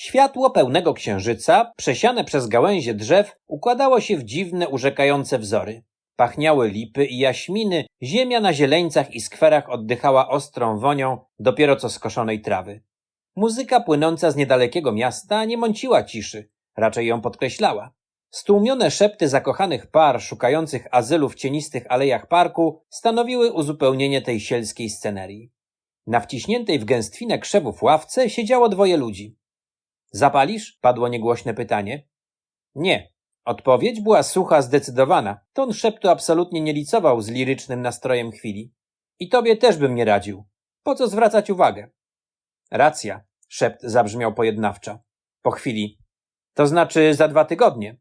Światło pełnego księżyca, przesiane przez gałęzie drzew, układało się w dziwne, urzekające wzory. Pachniały lipy i jaśminy, ziemia na zieleńcach i skwerach oddychała ostrą wonią dopiero co skoszonej trawy. Muzyka płynąca z niedalekiego miasta nie mąciła ciszy, raczej ją podkreślała. Stłumione szepty zakochanych par szukających azylu w cienistych alejach parku stanowiły uzupełnienie tej sielskiej scenerii. Na wciśniętej w gęstwinę krzewów ławce siedziało dwoje ludzi. Zapalisz? padło niegłośne pytanie. Nie. Odpowiedź była sucha, zdecydowana. Ton szeptu absolutnie nie licował z lirycznym nastrojem chwili. I tobie też bym nie radził. Po co zwracać uwagę? Racja, szept zabrzmiał pojednawczo. Po chwili. To znaczy za dwa tygodnie.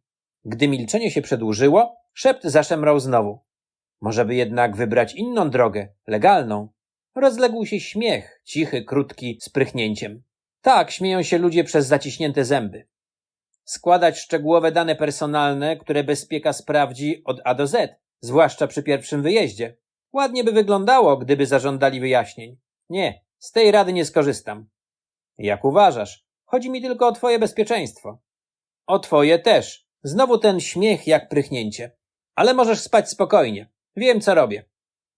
Gdy milczenie się przedłużyło, szept zaszemrał znowu. Może by jednak wybrać inną drogę, legalną. Rozległ się śmiech, cichy, krótki, z prychnięciem. Tak, śmieją się ludzie przez zaciśnięte zęby. Składać szczegółowe dane personalne, które bezpieka sprawdzi od A do Z, zwłaszcza przy pierwszym wyjeździe. Ładnie by wyglądało, gdyby zażądali wyjaśnień. Nie, z tej rady nie skorzystam. Jak uważasz? Chodzi mi tylko o twoje bezpieczeństwo. O twoje też. Znowu ten śmiech jak prychnięcie. Ale możesz spać spokojnie. Wiem, co robię.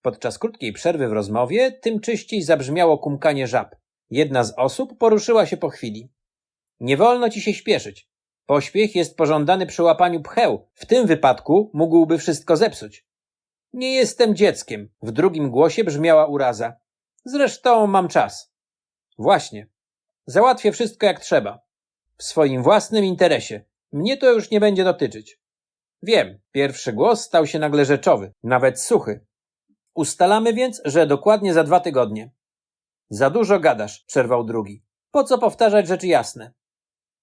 Podczas krótkiej przerwy w rozmowie tym czyściej zabrzmiało kumkanie żab. Jedna z osób poruszyła się po chwili. Nie wolno ci się śpieszyć. Pośpiech jest pożądany przy łapaniu pcheł. W tym wypadku mógłby wszystko zepsuć. Nie jestem dzieckiem. W drugim głosie brzmiała uraza. Zresztą mam czas. Właśnie. Załatwię wszystko jak trzeba. W swoim własnym interesie. Mnie to już nie będzie dotyczyć. Wiem, pierwszy głos stał się nagle rzeczowy, nawet suchy. Ustalamy więc, że dokładnie za dwa tygodnie. Za dużo gadasz, przerwał drugi. Po co powtarzać rzeczy jasne?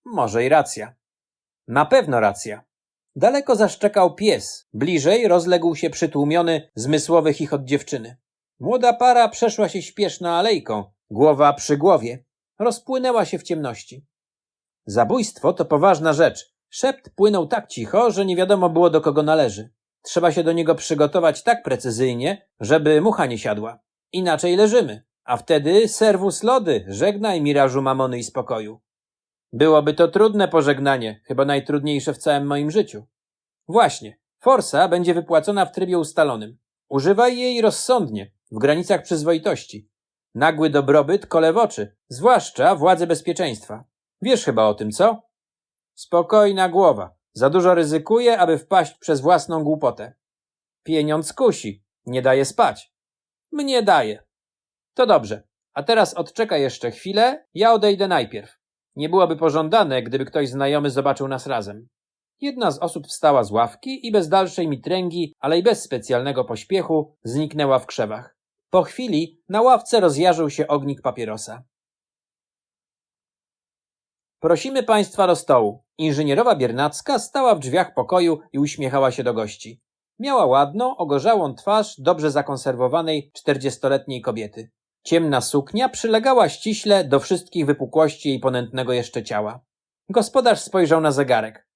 Może i racja. Na pewno racja. Daleko zaszczekał pies, bliżej rozległ się przytłumiony, zmysłowy chichot dziewczyny. Młoda para przeszła się śpieszną alejką, głowa przy głowie. Rozpłynęła się w ciemności. Zabójstwo to poważna rzecz. Szept płynął tak cicho, że nie wiadomo było do kogo należy. Trzeba się do niego przygotować tak precyzyjnie, żeby mucha nie siadła. Inaczej leżymy. A wtedy serwus lody, żegnaj mirażu mamony i spokoju. Byłoby to trudne pożegnanie, chyba najtrudniejsze w całym moim życiu. Właśnie, forsa będzie wypłacona w trybie ustalonym. Używaj jej rozsądnie, w granicach przyzwoitości. Nagły dobrobyt kole w oczy, zwłaszcza władze bezpieczeństwa. Wiesz chyba o tym, co? Spokojna głowa. Za dużo ryzykuje, aby wpaść przez własną głupotę. Pieniądz kusi, nie daje spać. Mnie daje. To dobrze. A teraz odczekaj jeszcze chwilę, ja odejdę najpierw. Nie byłoby pożądane, gdyby ktoś znajomy zobaczył nas razem. Jedna z osób wstała z ławki i bez dalszej mitręgi, ale i bez specjalnego pośpiechu, zniknęła w krzewach. Po chwili na ławce rozjarzył się ognik papierosa. Prosimy Państwa do stołu. Inżynierowa Biernacka stała w drzwiach pokoju i uśmiechała się do gości. Miała ładną, ogorzałą twarz dobrze zakonserwowanej czterdziestoletniej kobiety. Ciemna suknia przylegała ściśle do wszystkich wypukłości jej ponętnego jeszcze ciała. Gospodarz spojrzał na zegarek.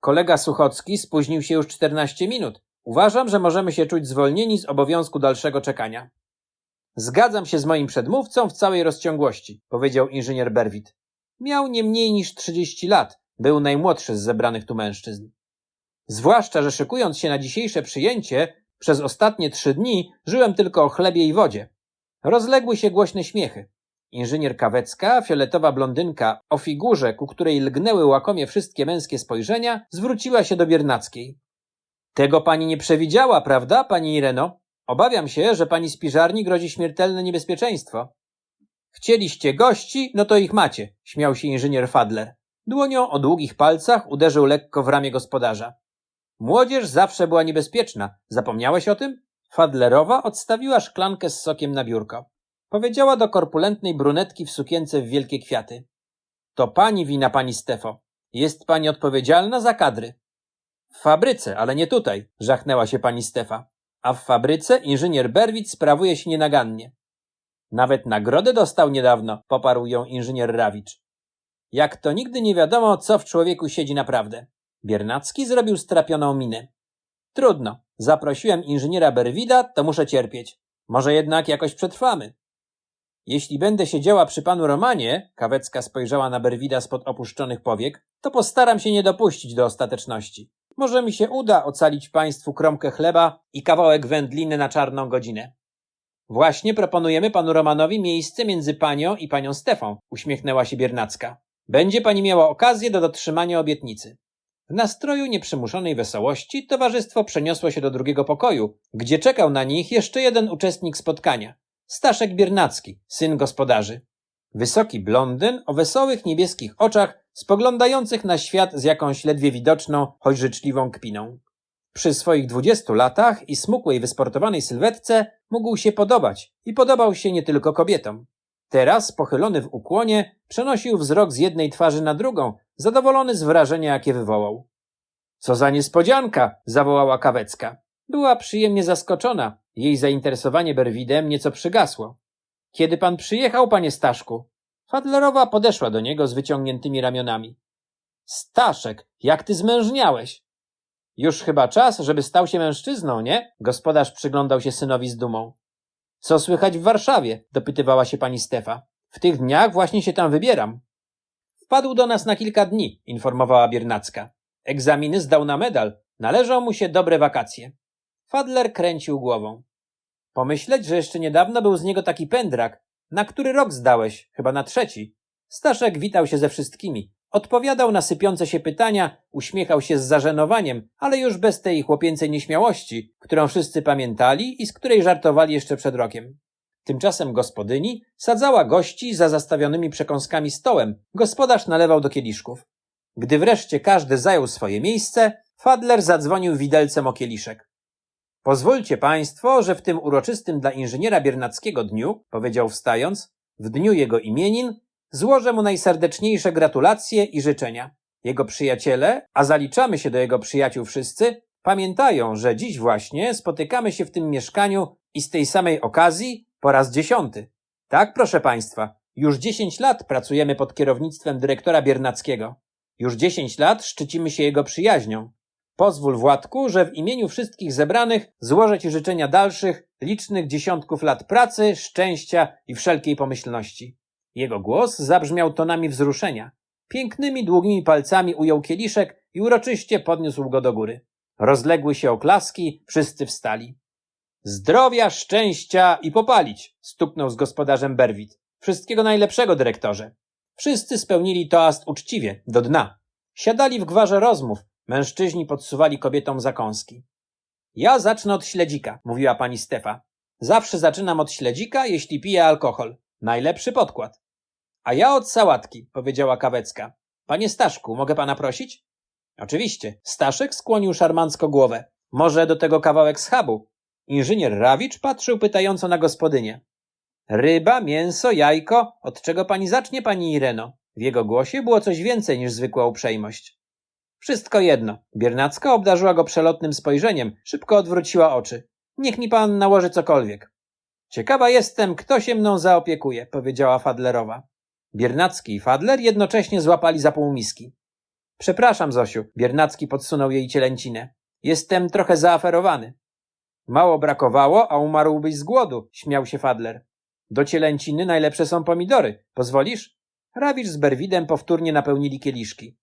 Kolega Suchocki spóźnił się już czternaście minut. Uważam, że możemy się czuć zwolnieni z obowiązku dalszego czekania. Zgadzam się z moim przedmówcą w całej rozciągłości, powiedział inżynier Berwit. Miał nie mniej niż trzydzieści lat, był najmłodszy z zebranych tu mężczyzn. Zwłaszcza, że szykując się na dzisiejsze przyjęcie, przez ostatnie trzy dni żyłem tylko o chlebie i wodzie. Rozległy się głośne śmiechy. Inżynier Kawecka, fioletowa blondynka o figurze, ku której lgnęły łakomie wszystkie męskie spojrzenia, zwróciła się do Biernackiej. Tego pani nie przewidziała, prawda, pani Ireno? Obawiam się, że pani spiżarni grozi śmiertelne niebezpieczeństwo. Chcieliście gości, no to ich macie, śmiał się inżynier Fadler. Dłonią o długich palcach uderzył lekko w ramię gospodarza. Młodzież zawsze była niebezpieczna. Zapomniałeś o tym? Fadlerowa odstawiła szklankę z sokiem na biurko. Powiedziała do korpulentnej brunetki w sukience w wielkie kwiaty. To pani wina, pani Stefo. Jest pani odpowiedzialna za kadry. W fabryce, ale nie tutaj, żachnęła się pani Stefa. A w fabryce inżynier Berwit sprawuje się nienagannie. Nawet nagrodę dostał niedawno, poparł ją inżynier Rawicz. Jak to nigdy nie wiadomo, co w człowieku siedzi naprawdę. Biernacki zrobił strapioną minę. Trudno. Zaprosiłem inżyniera Berwida, to muszę cierpieć. Może jednak jakoś przetrwamy. Jeśli będę siedziała przy panu Romanie, Kawecka spojrzała na Berwida spod opuszczonych powiek, to postaram się nie dopuścić do ostateczności. Może mi się uda ocalić państwu kromkę chleba i kawałek wędliny na czarną godzinę. Właśnie proponujemy panu Romanowi miejsce między panią i panią Stefą, uśmiechnęła się Biernacka. Będzie pani miała okazję do dotrzymania obietnicy. W nastroju nieprzymuszonej wesołości towarzystwo przeniosło się do drugiego pokoju, gdzie czekał na nich jeszcze jeden uczestnik spotkania. Staszek Biernacki, syn gospodarzy. Wysoki blondyn o wesołych niebieskich oczach, spoglądających na świat z jakąś ledwie widoczną, choć życzliwą kpiną. Przy swoich dwudziestu latach i smukłej, wysportowanej sylwetce mógł się podobać i podobał się nie tylko kobietom. Teraz, pochylony w ukłonie, przenosił wzrok z jednej twarzy na drugą, zadowolony z wrażenia, jakie wywołał. Co za niespodzianka! zawołała Kawecka. Była przyjemnie zaskoczona. Jej zainteresowanie Berwidem nieco przygasło. Kiedy pan przyjechał, panie Staszku? Fadlerowa podeszła do niego z wyciągniętymi ramionami. Staszek, jak ty zmężniałeś! Już chyba czas, żeby stał się mężczyzną, nie? Gospodarz przyglądał się synowi z dumą. Co słychać w Warszawie? dopytywała się pani Stefa. W tych dniach właśnie się tam wybieram. Wpadł do nas na kilka dni, informowała Biernacka. Egzaminy zdał na medal. Należą mu się dobre wakacje. Fadler kręcił głową. Pomyśleć, że jeszcze niedawno był z niego taki pędrak. Na który rok zdałeś? Chyba na trzeci. Staszek witał się ze wszystkimi. Odpowiadał na sypiące się pytania, uśmiechał się z zażenowaniem, ale już bez tej chłopięcej nieśmiałości, którą wszyscy pamiętali i z której żartowali jeszcze przed rokiem. Tymczasem gospodyni sadzała gości za zastawionymi przekąskami stołem. Gospodarz nalewał do kieliszków. Gdy wreszcie każdy zajął swoje miejsce, Fadler zadzwonił widelcem o kieliszek. Pozwólcie państwo, że w tym uroczystym dla inżyniera Biernackiego dniu, powiedział wstając, w dniu jego imienin, złożę mu najserdeczniejsze gratulacje i życzenia. Jego przyjaciele, a zaliczamy się do jego przyjaciół wszyscy, pamiętają, że dziś właśnie spotykamy się w tym mieszkaniu i z tej samej okazji po raz dziesiąty. Tak, proszę państwa, już dziesięć lat pracujemy pod kierownictwem dyrektora Biernackiego. Już dziesięć lat szczycimy się jego przyjaźnią. Pozwól, Władku, że w imieniu wszystkich zebranych złożę Ci życzenia dalszych, licznych dziesiątków lat pracy, szczęścia i wszelkiej pomyślności. Jego głos zabrzmiał tonami wzruszenia. Pięknymi, długimi palcami ujął kieliszek i uroczyście podniósł go do góry. Rozległy się oklaski, wszyscy wstali. Zdrowia, szczęścia i popalić, stuknął z gospodarzem Berwit. Wszystkiego najlepszego, dyrektorze. Wszyscy spełnili toast uczciwie, do dna. Siadali w gwarze rozmów, Mężczyźni podsuwali kobietom zakąski. Ja zacznę od śledzika, mówiła pani Stefa. Zawsze zaczynam od śledzika, jeśli piję alkohol. Najlepszy podkład. A ja od sałatki, powiedziała Kawecka. Panie Staszku, mogę pana prosić? Oczywiście. Staszek skłonił szarmancko głowę. Może do tego kawałek schabu. Inżynier Rawicz patrzył pytająco na gospodynię. Ryba, mięso, jajko. Od czego pani zacznie, pani Ireno? W jego głosie było coś więcej niż zwykła uprzejmość. Wszystko jedno. Biernacka obdarzyła go przelotnym spojrzeniem, szybko odwróciła oczy. Niech mi pan nałoży cokolwiek. Ciekawa jestem, kto się mną zaopiekuje, powiedziała Fadlerowa. Biernacki i Fadler jednocześnie złapali za półmiski. Przepraszam, Zosiu, Biernacki podsunął jej cielęcinę. Jestem trochę zaaferowany. Mało brakowało, a umarłbyś z głodu, śmiał się Fadler. Do cielęciny najlepsze są pomidory. Pozwolisz? Rawicz z Berwidem powtórnie napełnili kieliszki.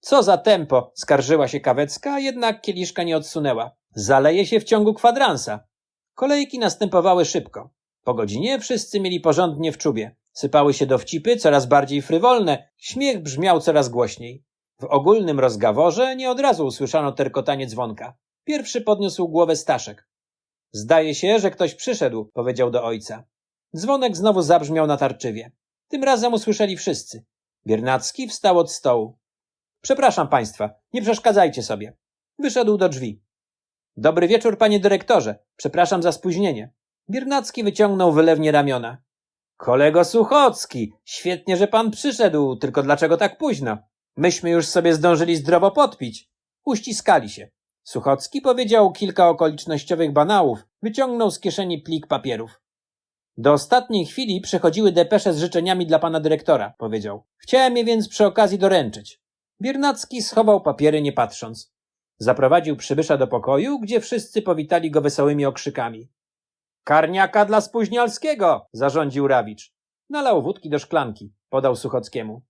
Co za tempo, skarżyła się Kawecka, jednak kieliszka nie odsunęła. Zaleje się w ciągu kwadransa. Kolejki następowały szybko. Po godzinie wszyscy mieli porządnie w czubie. Sypały się dowcipy, coraz bardziej frywolne, śmiech brzmiał coraz głośniej. W ogólnym rozgaworze nie od razu usłyszano terkotanie dzwonka. Pierwszy podniósł głowę Staszek. Zdaje się, że ktoś przyszedł, powiedział do ojca. Dzwonek znowu zabrzmiał natarczywie. Tym razem usłyszeli wszyscy. Biernacki wstał od stołu. Przepraszam państwa, nie przeszkadzajcie sobie. Wyszedł do drzwi. Dobry wieczór, panie dyrektorze. Przepraszam za spóźnienie. Biernacki wyciągnął wylewnie ramiona. Kolego Suchocki, świetnie, że pan przyszedł, tylko dlaczego tak późno? Myśmy już sobie zdążyli zdrowo podpić. Uściskali się. Suchocki powiedział kilka okolicznościowych banałów, wyciągnął z kieszeni plik papierów. Do ostatniej chwili przychodziły depesze z życzeniami dla pana dyrektora, powiedział. Chciałem je więc przy okazji doręczyć. Biernacki schował papiery nie patrząc. Zaprowadził przybysza do pokoju, gdzie wszyscy powitali go wesołymi okrzykami. Karniaka dla Spóźnialskiego! zarządził Rawicz. Nalał wódki do szklanki, podał Suchockiemu.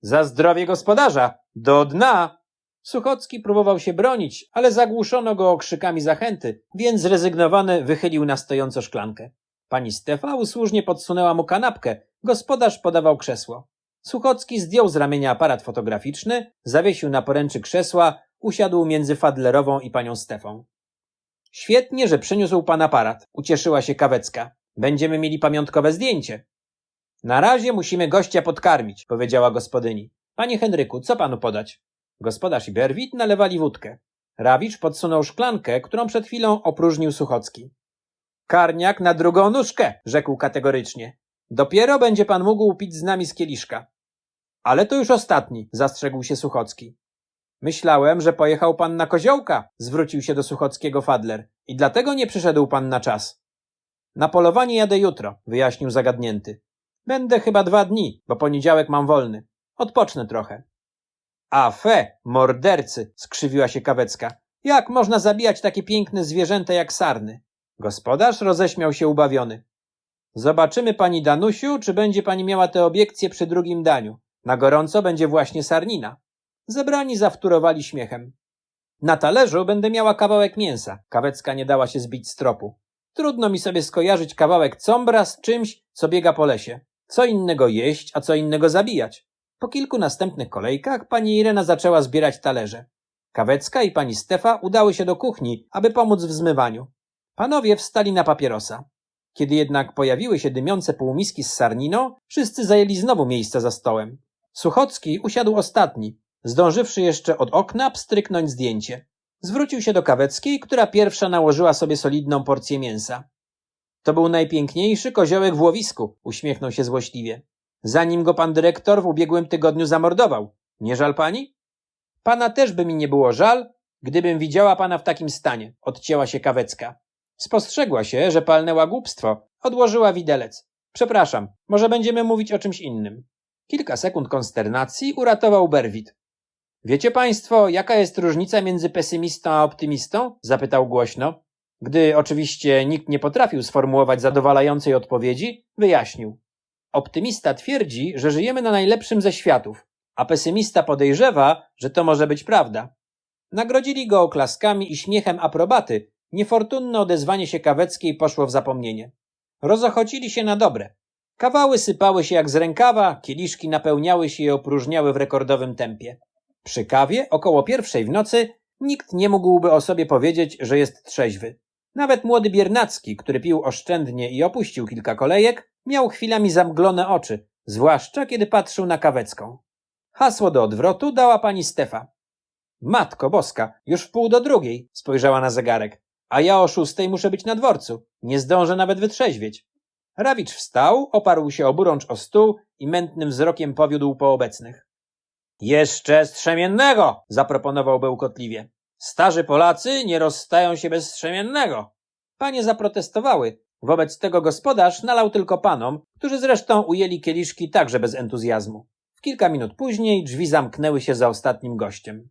Za zdrowie gospodarza! Do dna! Suchocki próbował się bronić, ale zagłuszono go okrzykami zachęty, więc zrezygnowany wychylił na stojąco szklankę. Pani Stefa usłużnie podsunęła mu kanapkę, gospodarz podawał krzesło. Suchocki zdjął z ramienia aparat fotograficzny, zawiesił na poręczy krzesła, usiadł między Fadlerową i panią Stefą. Świetnie, że przyniósł pan aparat, ucieszyła się Kawecka. Będziemy mieli pamiątkowe zdjęcie. Na razie musimy gościa podkarmić, powiedziała gospodyni. Panie Henryku, co panu podać? Gospodarz i Berwit nalewali wódkę. Rawicz podsunął szklankę, którą przed chwilą opróżnił Suchocki. Karniak na drugą nóżkę, rzekł kategorycznie. Dopiero będzie pan mógł pić z nami z kieliszka. Ale to już ostatni, zastrzegł się Suchocki. Myślałem, że pojechał pan na koziołka, zwrócił się do Suchockiego Fadler. I dlatego nie przyszedł pan na czas. Na polowanie jadę jutro, wyjaśnił zagadnięty. Będę chyba dwa dni, bo poniedziałek mam wolny. Odpocznę trochę. A fe, mordercy, skrzywiła się Kawecka. Jak można zabijać takie piękne zwierzęta jak sarny? Gospodarz roześmiał się ubawiony. Zobaczymy pani Danusiu, czy będzie pani miała te obiekcje przy drugim daniu. Na gorąco będzie właśnie sarnina. Zebrani zawtórowali śmiechem. Na talerzu będę miała kawałek mięsa. Kawecka nie dała się zbić z tropu. Trudno mi sobie skojarzyć kawałek combra z czymś, co biega po lesie. Co innego jeść, a co innego zabijać. Po kilku następnych kolejkach pani Irena zaczęła zbierać talerze. Kawecka i pani Stefa udały się do kuchni, aby pomóc w zmywaniu. Panowie wstali na papierosa. Kiedy jednak pojawiły się dymiące półmiski z sarniną, wszyscy zajęli znowu miejsca za stołem. Suchocki usiadł ostatni, zdążywszy jeszcze od okna pstryknąć zdjęcie. Zwrócił się do Kaweckiej, która pierwsza nałożyła sobie solidną porcję mięsa. To był najpiękniejszy koziołek w łowisku, uśmiechnął się złośliwie. Zanim go pan dyrektor w ubiegłym tygodniu zamordował. Nie żal pani? Pana też by mi nie było żal, gdybym widziała pana w takim stanie, odcięła się Kawecka. Spostrzegła się, że palnęła głupstwo. Odłożyła widelec. Przepraszam, może będziemy mówić o czymś innym. Kilka sekund konsternacji uratował Berwit. Wiecie państwo, jaka jest różnica między pesymistą a optymistą? zapytał głośno. Gdy oczywiście nikt nie potrafił sformułować zadowalającej odpowiedzi, wyjaśnił. Optymista twierdzi, że żyjemy na najlepszym ze światów, a pesymista podejrzewa, że to może być prawda. Nagrodzili go oklaskami i śmiechem aprobaty, Niefortunne odezwanie się Kaweckiej poszło w zapomnienie. Rozochocili się na dobre. Kawały sypały się jak z rękawa, kieliszki napełniały się i opróżniały w rekordowym tempie. Przy kawie, około pierwszej w nocy, nikt nie mógłby o sobie powiedzieć, że jest trzeźwy. Nawet młody Biernacki, który pił oszczędnie i opuścił kilka kolejek, miał chwilami zamglone oczy, zwłaszcza kiedy patrzył na Kawecką. Hasło do odwrotu dała pani Stefa. Matko boska, już w pół do drugiej, spojrzała na zegarek. A ja o szóstej muszę być na dworcu. Nie zdążę nawet wytrzeźwieć. Rawicz wstał, oparł się oburącz o stół i mętnym wzrokiem powiódł po obecnych. Jeszcze strzemiennego! zaproponował bełkotliwie. Starzy Polacy nie rozstają się bez strzemiennego. Panie zaprotestowały. Wobec tego gospodarz nalał tylko panom, którzy zresztą ujęli kieliszki także bez entuzjazmu. W kilka minut później drzwi zamknęły się za ostatnim gościem.